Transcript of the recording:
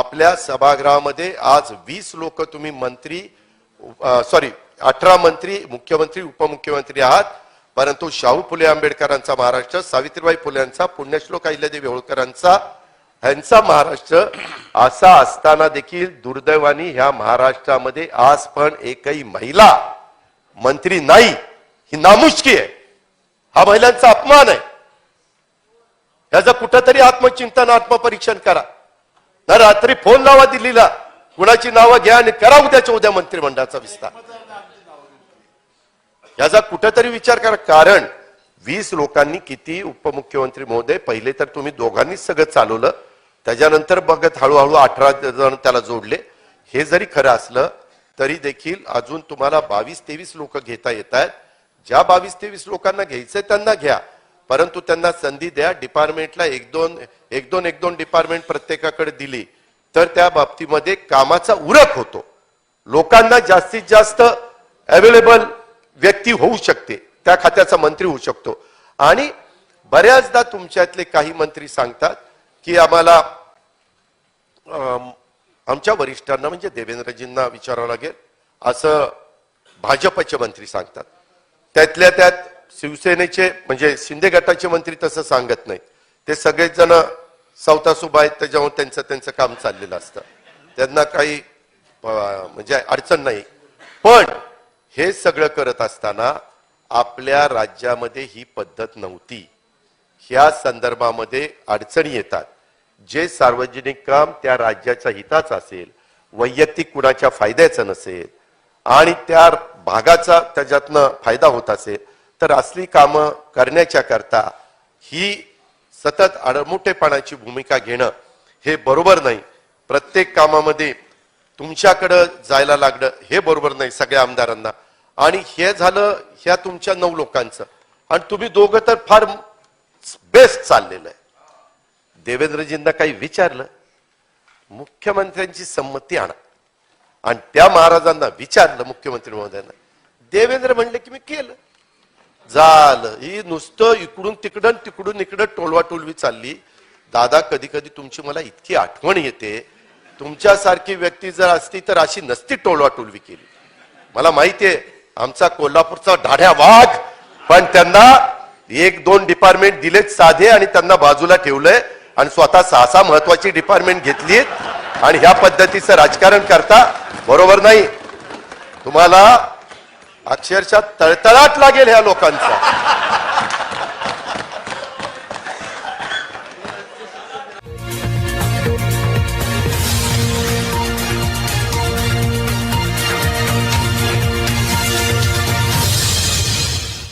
आपल्या सभागृहामध्ये आज वीस लोक तुम्ही मंत्री सॉरी अठरा मंत्री मुख्यमंत्री उपमुख्यमंत्री आहात. परंतु शाहू फुले आंबेडकरांचा महाराष्ट्र सावित्रीबाई फुलेंचा पुण्यश्लोक अहिल्यादेवी होळकरांचा ह्यांचा महाराष्ट्र असा असताना देखील दुर्दैवानी ह्या महाराष्ट्रामध्ये आज पण एकही महिला मंत्री नाही ही नामुष्की आहे. हा महिलांचा अपमान आहे. याचं कुठंतरी आत्मचिंतन आत्मपरीक्षण करा. ना रात्री फोन लावा दिल्लीला. कुणाची नावं घ्या आणि करा उद्याच्या उद्या मंत्रिमंडळाचा विस्तार. याचा कुठेतरी विचार करा. कारण वीस लोकांनी किती उपमुख्यमंत्री महोदय पहिले तर तुम्ही दोघांनीच सगळं चालवलं. त्याच्यानंतर बघत हळूहळू अठरा जण त्याला जोडले. हे जरी खरं असलं तरी देखील अजून तुम्हाला बावीस तेवीस लोक घेता येत आहेत. ज्या बावीस तेवीस लोकांना घ्यायचंय त्यांना घ्या. परंतु त्यांना संधी द्या. डिपार्टमेंटला एक दोन एक दोन एक दोन डिपार्टमेंट प्रत्येकाकडे दिली तर त्या बाबतीमध्ये कामाचा उरक होतो. लोकांना जास्तीत जास्त अवेलेबल व्यक्ती होऊ शकते त्या खात्याचा मंत्री होऊ शकतो. आणि बऱ्याचदा तुमच्यातले काही मंत्री सांगतात की आम्हाला आमच्या वरिष्ठांना म्हणजे देवेंद्रजींना विचारावं लागेल. असं भाजपचे मंत्री सांगतात. त्यातल्या त्यात शिवसेनेचे म्हणजे शिंदे गटाचे मंत्री तसं सांगत नाहीत. ते सगळेच जण सवतासुबा आहेत त्याच्यामुळे त्यांचं त्यांचं काम चाललेलं असतं. त्यांना काही म्हणजे अडचण नाही. पण हे सगळं करत असताना आपल्या राज्यामध्ये ही पद्धत नव्हती. ह्या संदर्भामध्ये अडचणी येतात. जे सार्वजनिक काम त्या राज्याच्या हिताचं असेल वैयक्तिक कुणाच्या फायद्याचं नसेल आणि त्या भागाचा त्याच्यातनं फायदा होत असेल तर असली कामं करण्याच्या करता ही सतत आडमोठेपणाची भूमिका घेणं हे बरोबर नाही. प्रत्येक कामामध्ये तुमच्याकडं जायला लागणं हे बरोबर नाही सगळ्या आमदारांना. आणि हे झालं ह्या तुमच्या नऊ लोकांचं. आणि तुम्ही दोघं तर फार बेस्ट चाललेलं आहे. देवेंद्रजींना काही विचारलं मुख्यमंत्र्यांची संमती आणा. आणि त्या महाराजांना विचारलं मुख्यमंत्री महोदयांना. देवेंद्र म्हणले की मी केलं. झालं. ही नुसतं इकडून तिकडं तिकडून इकडं टोलवाटोलवी चालली. दादा कधी कधी तुमची मला इतकी आठवण येते. तुमच्यासारखी व्यक्ती जर असती तर अशी नसती टोलवाटोलवी केली. मला माहितीये आमचा कोल्हापूरचा ढाढ्या वाघ पण त्यांना एक दोन डिपार्टमेंट दिलेत साधे आणि त्यांना बाजूला ठेवलंय आणि स्वतः सहा सहा महत्वाची डिपार्टमेंट घेतली आणि ह्या पद्धतीचं राजकारण करता बरोबर नाही. तुम्हाला अक्षरशः तळतळाट लागेल ह्या लोकांचा.